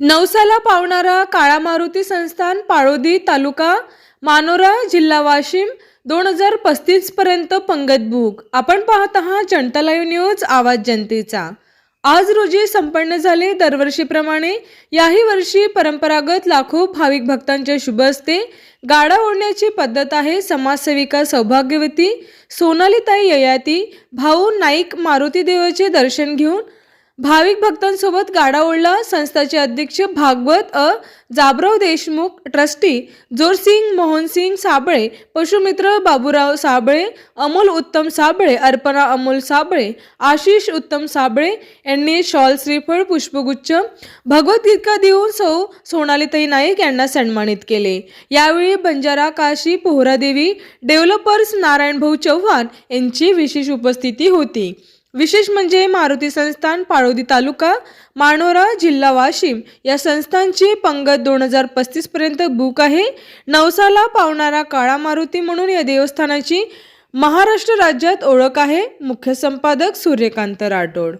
नवसाला पावणारा काळा मारुती संस्थान पाळोदी तालुका मानोरा जिल्हा वाशिम दोन हजार पस्तीस पर्यंत पंगत बुक आपण पाहत आहात जनता लाईव्ह न्यूज आवाज जनतेचा. आज रोजी संपन्न झाले दरवर्षीप्रमाणे याही वर्षी परंपरागत लाखो भाविक भक्तांच्या शुभ असते गाडा ओढण्याची पद्धत आहे समाजसेविका सौभाग्यवती सोनालीताई ययाती भाऊ नाईक मारुती देवाचे दर्शन घेऊन भाविक भक्तांसोबत गाडा ओढला. संस्थाचे अध्यक्ष भागवत अ. जाबराव देशमुख ट्रस्टी जोरसिंग मोहनसिंग साबळे पशुमित्र बाबूराव साबळे अमोल उत्तम साबळे अर्पणा अमोल साबळे आशिष उत्तम साबळे यांनी शॉल श्रीफळ पुष्पगुच्छ भगवद्गीता देऊन सौ सोनालीताई नाईक यांना सन्मानित केले. यावेळी बंजारा काशी पोहरादेवी डेव्हलपर्स नारायणभाऊ चव्हाण यांची विशेष उपस्थिती होती. विशेष म्हणजे मारुती संस्थान पाळोदी तालुका मानोरा जिल्हा वाशिम. या संस्थांची पंगत दोन हजार पस्तीस पर्यंत बुक आहे. नवसाला पावणारा काळा मारुती म्हणून या देवस्थानाची महाराष्ट्र राज्यात ओळख आहे. मुख्य संपादक सूर्यकांत राठोड.